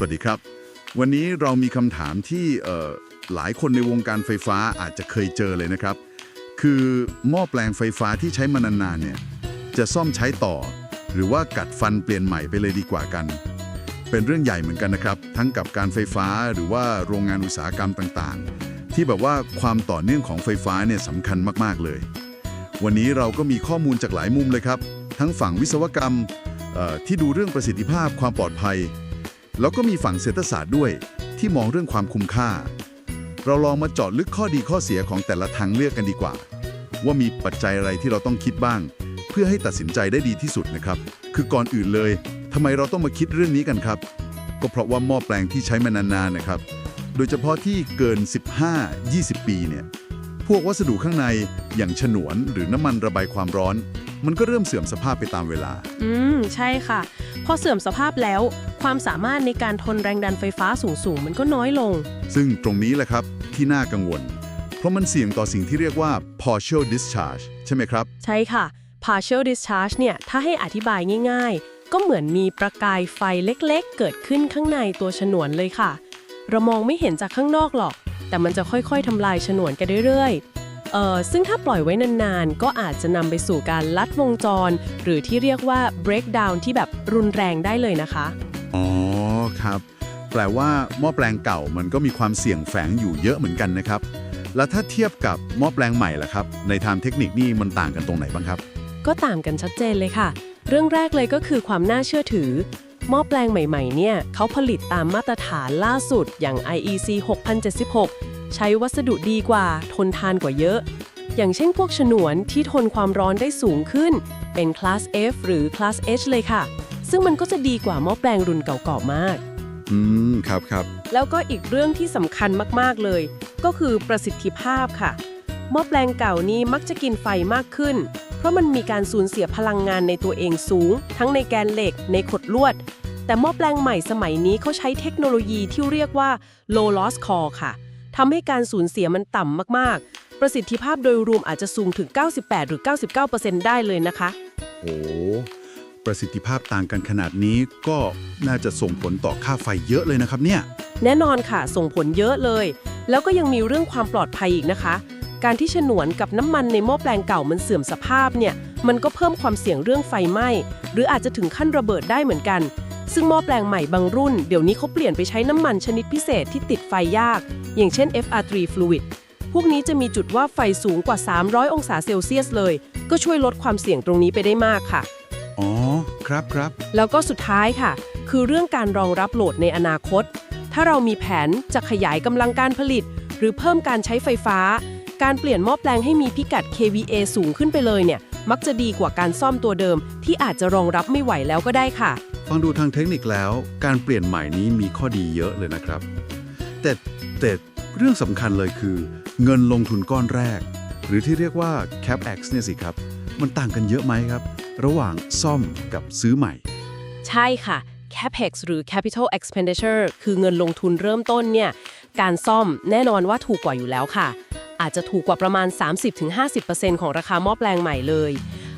สวัสดีครับ วันนี้เรามีคำถามที่หลายคนในวงการไฟฟ้าอาจจะเคยเจอเลยนะครับ คือหม้อแปลงไฟฟ้าที่ใช้มานานๆเนี่ยจะซ่อมใช้ต่อ หรือว่ากัดฟันเปลี่ยนใหม่ไปเลยดีกว่ากัน เป็นเรื่องใหญ่เหมือนกันนะครับ ทั้งกับการไฟฟ้าหรือว่าโรงงานอุตสาหกรรมต่างๆ ที่แบบว่าความต่อเนื่องของไฟฟ้าเนี่ยสำคัญมากๆเลย วันนี้เราก็มีข้อมูลจากหลายมุมเลยครับ ทั้งฝั่งวิศวกรรมที่ดูเรื่องประสิทธิภาพความปลอดภัย แล้วก็มีฝั่งเศรษฐศาสตร์ด้วย ที่มองเรื่องความคุ้มค่า เราลองมาเจาะลึกข้อดีข้อเสียของแต่ละทางเลือกกันดีกว่า ว่ามีปัจจัยอะไรที่เราต้องคิดบ้าง เพื่อให้ตัดสินใจได้ดีที่สุดนะครับ คือก่อนอื่นเลยทำไมเราต้องมาคิดเรื่องนี้กันครับ ก็เพราะว่าหม้อแปลงที่ใช้มานานๆนะครับ โดยเฉพาะที่เกิน 15-20 ปีเนี่ยพวกวัสดุข้างในอย่างฉนวนหรือน้ำมันระบายความร้อน มันก็เริ่มเสื่อมสภาพไปตามเวลา อืม ใช่ค่ะ พอเสื่อมสภาพแล้ว ความสามารถในการทนแรงดันไฟฟ้าสูงๆ มันก็น้อยลง ซึ่งตรงนี้แหละครับที่น่ากังวล เพราะมันเสี่ยงต่อสิ่งที่เรียกว่า partial discharge ใช่ไหมครับ ใช่ค่ะ partial discharge เนี่ย ถ้าให้อธิบายง่าย ๆ ก็เหมือนมีประกายไฟเล็กๆ เกิดขึ้นข้างในตัวฉนวนเลยค่ะ เรามองไม่เห็นจากข้างนอกหรอก แต่มันจะค่อยๆทำลายฉนวนกันเรื่อยๆเอ่อ ซึ่งถ้าปล่อยไว้นานๆ ก็อาจจะนำไปสู่การลัดวงจร หรือที่เรียกว่า breakdown ที่แบบรุนแรงได้เลยนะคะ อ๋อครับ แปลว่าหม้อแปลงเก่ามันก็มีความเสี่ยงแฝงอยู่เยอะเหมือนกันนะครับ แล้วถ้าเทียบกับหม้อแปลงใหม่ล่ะครับ ในทางเทคนิคนี่มันต่างกันตรงไหนบ้างครับ ก็ต่างกันชัดเจนเลยค่ะ เรื่องแรกเลยก็คือความน่าเชื่อถือหม้อแปลงใหม่ ๆ เนี่ยเขาผลิตตามมาตรฐานล่าสุดอย่าง IEC 6076 ใช้วัสดุดีกว่า ทนทานกว่าเยอะ อย่างเช่นพวกฉนวนที่ทนความร้อนได้สูงขึ้น เป็นคลาส F หรือคลาส H เลยค่ะ ซึ่งมันก็จะดีกว่าหม้อแปลงรุ่นเก่าๆมาก อืม ครับครับ แล้วก็อีกเรื่องที่สำคัญมากๆเลย ก็คือประสิทธิภาพค่ะ หม้อแปลงเก่านี้มักจะกินไฟมากขึ้น เพราะมันมีการสูญเสียพลังงานในตัวเองสูง ทั้งในแกนเหล็ก ในขดลวด แต่หม้อแปลงใหม่สมัยนี้เขาใช้เทคโนโลยีที่เรียกว่า low loss core ค่ะ ทำให้การสูญเสียมันต่ำมากๆ ประสิทธิภาพโดยรวมอาจจะสูงถึง 98 หรือ 99%ได้เลยนะคะ โอ้ประสิทธิภาพต่างกันขนาดนี้ก็น่าจะส่งผลต่อค่าไฟเยอะเลยนะครับเนี่ย แน่นอนค่ะ ส่งผลเยอะเลย แล้วก็ยังมีเรื่องความปลอดภัยอีกนะคะ การที่ฉนวนกับน้ำมันในหม้อแปลงเก่ามันเสื่อมสภาพเนี่ย มันก็เพิ่มความเสี่ยงเรื่องไฟไหม้ หรืออาจจะถึงขั้นระเบิดได้เหมือนกัน ซึ่งหม้อแปลงใหม่บางรุ่นเดี๋ยวนี้เขาเปลี่ยนไปใช้น้ำมันชนิดพิเศษที่ติดไฟยาก อย่างเช่น FR3 Fluid พวกนี้จะมีจุดว่าไฟสูงกว่า 300 องศาเซลเซียสเลย ก็ช่วยลดความเสี่ยงตรงนี้ไปได้มากค่ะ อ๋อ ครับครับ แล้วก็สุดท้ายค่ะ คือเรื่องการรองรับโหลดในอนาคต ถ้าเรามีแผนจะขยายกำลังการผลิต หรือเพิ่มการใช้ไฟฟ้า การเปลี่ยนหม้อแปลงให้มีพิกัด kVA สูงขึ้นไปเลยเนี่ย มักจะดีกว่าการซ่อมตัวเดิม ที่อาจจะรองรับไม่ไหวแล้วก็ได้ค่ะ ฟังดูทางเทคนิคแล้ว การเปลี่ยนใหม่นี้มีข้อดีเยอะเลยนะครับ แต่แต่เรื่องสำคัญเลยคือ เงินลงทุนก้อนแรก หรือที่เรียกว่า CapEx เนี่ยสิครับ มันต่างกันเยอะไหมครับ ระหว่างซ่อมกับซื้อใหม่ ใช่ค่ะ CapEx หรือ Capital Expenditure คือเงินลงทุนเริ่มต้นเนี่ย การซ่อมแน่นอนว่าถูกกว่าอยู่แล้วค่ะ อาจจะถูกกว่าประมาณ 30-50%ของราคาหม้อแปลงใหม่เลย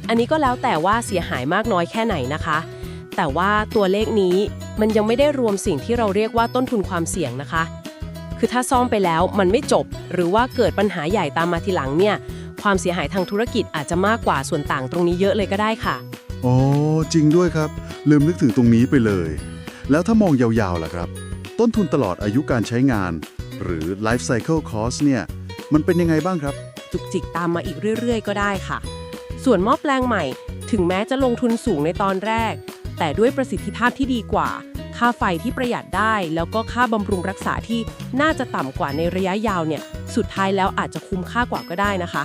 อันนี้ก็แล้วแต่ว่าเสียหายมากน้อยแค่ไหนนะคะ แต่ว่าตัวเลขนี้มันยังไม่ได้รวมสิ่งที่เราเรียกว่าต้นทุนความเสี่ยงนะคะ คือถ้าซ่อมไปแล้วมันไม่จบ หรือว่าเกิดปัญหาใหญ่ตามมาทีหลังเนี่ย ความเสียหายทางธุรกิจอาจจะมากกว่าส่วนต่างตรงนี้เยอะเลยก็ได้ค่ะ อ๋อ จริงด้วยครับ ลืมนึกถึงตรงนี้ไปเลย แล้วถ้ามองยาวๆล่ะครับ ต้นทุนตลอดอายุการใช้งาน หรือ life cycle cost เนี่ยมันเป็นยังไงบ้างครับ จุกจิกตามมาอีกเรื่อย ๆ ก็ได้ค่ะ ส่วนหม้อแปลงใหม่ ถึงแม้จะลงทุนสูงในตอนแรก แต่ด้วยประสิทธิภาพที่ดีกว่า ค่าไฟที่ประหยัดได้ แล้วก็ค่าบำรุงรักษาที่น่าจะต่ำกว่าในระยะยาวเนี่ย สุดท้ายแล้วอาจจะคุ้มค่ากว่าก็ได้นะคะ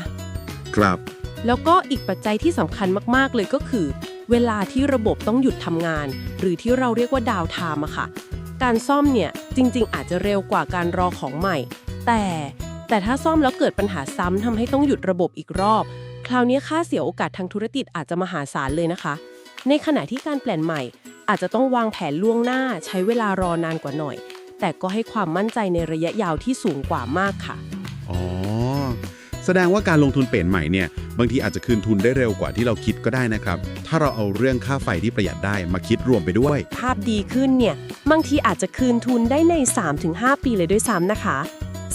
ครับ แล้วก็อีกปัจจัยที่สำคัญมากๆเลยก็คือ เวลาที่ระบบต้องหยุดทำงาน หรือที่เราเรียกว่าดาวไทม์อะค่ะ การซ่อมเนี่ยจริง ๆ อาจจะเร็วกว่าการรอของใหม่ แต่แต่ถ้าซ่อมแล้วเกิดปัญหาซ้ำทำให้ต้องหยุดระบบอีกรอบ คราวนี้ค่าเสียโอกาสทางธุรกิจอาจจะมหาศาลเลยนะคะ ในขณะที่การเปลี่ยนใหม่ อาจจะต้องวางแผนล่วงหน้าใช้เวลารอนานกว่าหน่อย แต่ก็ให้ความมั่นใจในระยะยาวที่สูงกว่ามากค่ะ อ๋อ แสดงว่าการลงทุนเปลี่ยนใหม่เนี่ย บางทีอาจจะคืนทุนได้เร็วกว่าที่เราคิดก็ได้นะครับ ถ้าเราเอาเรื่องค่าไฟที่ประหยัดได้มาคิดรวมไปด้วย ภาพดีขึ้นเนี่ย บางทีอาจจะคืนทุนได้ใน 3-5 ปีเลยด้วยซ้ำนะคะ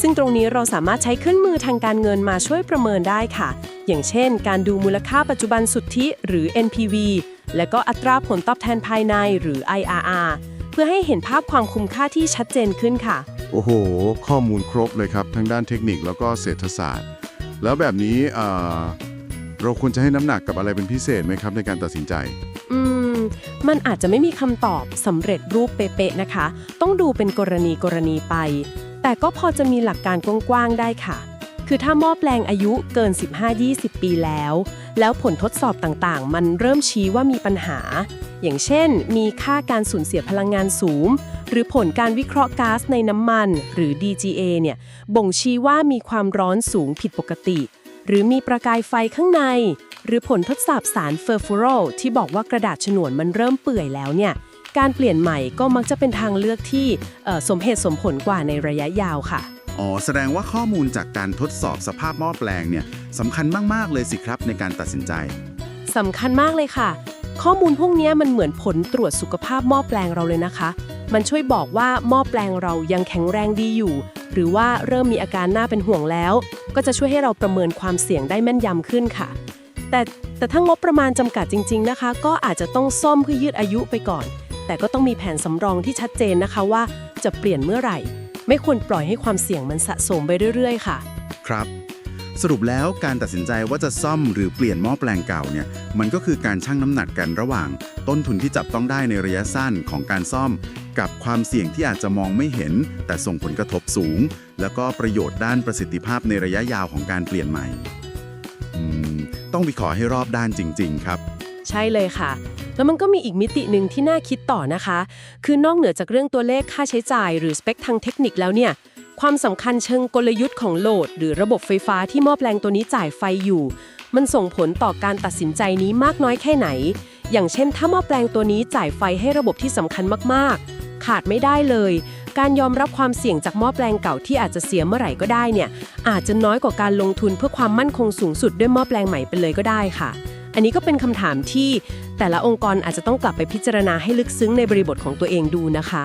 ซึ่งตรงนี้เราสามารถใช้เครื่องมือทางการเงินมาช่วยประเมินได้ค่ะ อย่างเช่น การดูมูลค่าปัจจุบันสุทธิหรือ NPV และก็อัตราผลตอบแทนภายในหรือ IRR เพื่อให้เห็นภาพความคุ้มค่าที่ชัดเจนขึ้นค่ะ โอ้โห ข้อมูลครบเลยครับ ทั้งด้านเทคนิคแล้วก็เศรษฐศาสตร์ แล้วแบบนี้เอ่อเราควรจะให้น้ำหนักกับอะไรเป็นพิเศษไหมครับในการตัดสินใจ อืม มันอาจจะไม่มีคำตอบสำเร็จรูปเป๊ะๆนะคะ ต้องดูเป็นกรณีกรณีไป แต่ก็พอจะมีหลักการกว้างๆได้ค่ะ คือถ้าหม้อแปลงอายุเกิน 15-20 ปีแล้ว แล้วผลทดสอบต่างๆ มันเริ่มชี้ว่ามีปัญหา อย่างเช่น มีค่าการสูญเสียพลังงานสูง หรือผลการวิเคราะห์ก๊าซในน้ำมัน หรือ DGA เนี่ย บ่งชี้ว่ามีความร้อนสูงผิดปกติ หรือมีประกายไฟข้างใน หรือผลทดสอบสารเฟอร์ฟูโรที่บอกว่ากระดาษฉนวนมันเริ่มเปื่อยแล้วเนี่ย การเปลี่ยนใหม่ก็มักจะเป็นทางเลือกที่สมเหตุสมผลกว่าในระยะยาวค่ะ อ๋อ แสดงว่าข้อมูลจากการทดสอบสภาพหม้อแปลงเนี่ยสำคัญมาก ๆ เลยสิครับในการตัดสินใจ สำคัญมากเลยค่ะ ข้อมูลพวกนี้มันเหมือนผลตรวจสุขภาพหม้อแปลงเราเลยนะคะ มันช่วยบอกว่าหม้อแปลงเรายังแข็งแรงดีอยู่ หรือว่าเริ่มมีอาการน่าเป็นห่วงแล้ว ก็จะช่วยให้เราประเมินความเสี่ยงได้แม่นยำขึ้นค่ะ แต่แต่ถ้างบประมาณจำกัดจริง ๆนะคะ ก็อาจจะต้องซ่อมเพื่อยืดอายุไปก่อน แต่ก็ต้องมีแผนสำรองที่ชัดเจนนะคะว่าจะเปลี่ยนเมื่อไหร่ ไม่ควรปล่อยให้ความเสี่ยงมันสะสมไปเรื่อย ๆ ค่ะ ครับ สรุปแล้วการตัดสินใจว่าจะซ่อมหรือเปลี่ยนหม้อแปลงเก่าเนี่ยมันก็คือการชั่งน้ำหนักกันระหว่าง ต้นทุนที่จับต้องได้ในระยะสั้นของการซ่อม กับความเสี่ยงที่อาจจะมองไม่เห็น แต่ส่งผลกระทบสูง แล้วก็ประโยชน์ด้านประสิทธิภาพในระยะยาวของการเปลี่ยนใหม่อืมต้องวิเคราะห์ให้รอบด้านจริง ๆ ครับ ใช่เลยค่ะ แล้วมันก็มีอีกมิติหนึ่งที่น่าคิดต่อนะคะ คือนอกเหนือจากเรื่องตัวเลขค่าใช้จ่าย หรือสเปคทางเทคนิคแล้วเนี่ยความสำคัญเชิงกลยุทธ์ของโหลด หรือระบบไฟฟ้าที่หม้อแปลงตัวนี้จ่ายไฟอยู่ มันส่งผลต่อการตัดสินใจนี้มากน้อยแค่ไหน อย่างเช่น ถ้าหม้อแปลงตัวนี้จ่ายไฟให้ระบบที่สำคัญมากๆ ขาดไม่ได้เลย การยอมรับความเสี่ยงจากหม้อแปลงเก่าที่อาจจะเสียเมื่อไหร่ก็ได้เนี่ยอาจจะน้อยกว่าการลงทุนเพื่อความมั่นคงสูงสุดด้วยหม้อแปลงใหม่ไปเลยก็ได้ค่ะ อันนี้ก็เป็นคำถามที่แต่ละองค์กรอาจจะต้องกลับไปพิจารณาให้ลึกซึ้งในบริบทของตัวเองดูนะคะ